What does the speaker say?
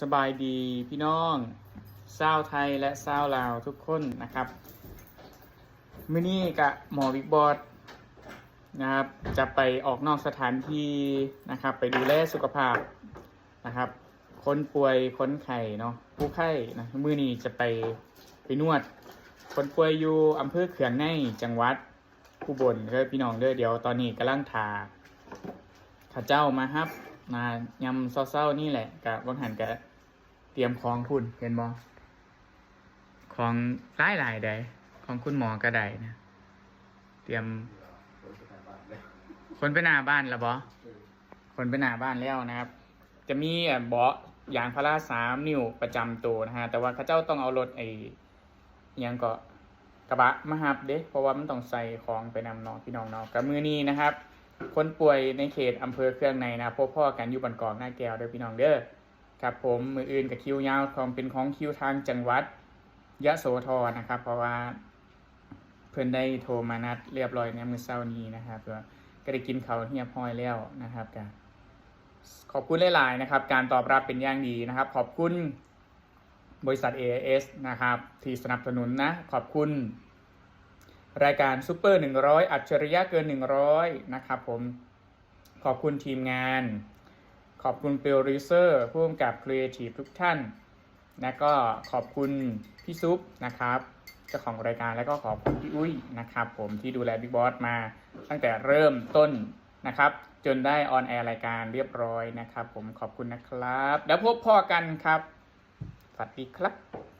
สบายดีพี่น้องเศร้าวไทยและเศร้าวลาวทุกคนนะครับมื้อนี้กับหมอวิกบอสนะครับ จะไปออกนอกสถานที่นะครับ ไปดูแลสุขภาพนะครับ คนป่วยคนไข้เนาะผู้ไข้นะมื้อนี้จะไปไปนวด คนป่วยอยู่อำเภอเขื่องในจังหวัดผู้บนเด้อพี่น้องเด้อเดี๋ยวตอนนี้กำลังทาข้าเจ้ามาครับ มายำเศร้าๆนี่แหละกับวังหันกับเตรียมของคุณเห็นบอของหลายหลายใดของคุณหมอกระไดนะเตรียม คนไปหน้าบ้านแล้วบอคนไปหน้าบ้านแล้วนะครับ จะมีเอ่อเบาะยางพาราสามนิ้วประจำตัวนะฮะแต่ว่าข้าเจ้าต้องเอารถไอ้ยังก็กระบะมาหับเด้เพราะว่ามันต้องใส่ของไปนำน้องพี่น้องเนาะกับมือนี้นะครับ คนป่วยในเขตอำเภอเครื่องในนะพบพ่อกันอยู่บันกอกหน้าแก้วเด้อพี่น้องเด้อครับผมมืออื่นกับคิวยาวของเป็นของคิวทางจังหวัดยะโสธรนะครับ เพราะว่าเพื่อนได้โทรมานัดเรียบร้อยในมือเช้านี้นะครับก็ได้กินเขาวเฮียบห้อยแล้วนะครับกันขอบคุณหลาย ๆ นะครับ การตอบรับเป็นอย่างดีนะครับ ขอบคุณบริษัท AIS นะครับ ที่สนับสนุนนะ ขอบคุณ รายการซูเปอร์100 อัจฉริยะเกิน 100 นะครับผม ขอบคุณทีมงาน ขอบคุณโปรดิวเซอร์ผู้กำกับครีเอทีฟทุกท่าน และก็ขอบคุณพี่ซุปนะครับเจ้าของรายการแล้วก็ขอบคุณพี่อุ้ยนะครับผมที่ดูแลบิ๊กบอสมาตั้งแต่เริ่มต้นนะครับ จนได้ออนแอร์รายการเรียบร้อยนะครับ ผมขอบคุณนะครับ แล้วพบพ่อกันครับสวัสดีครับ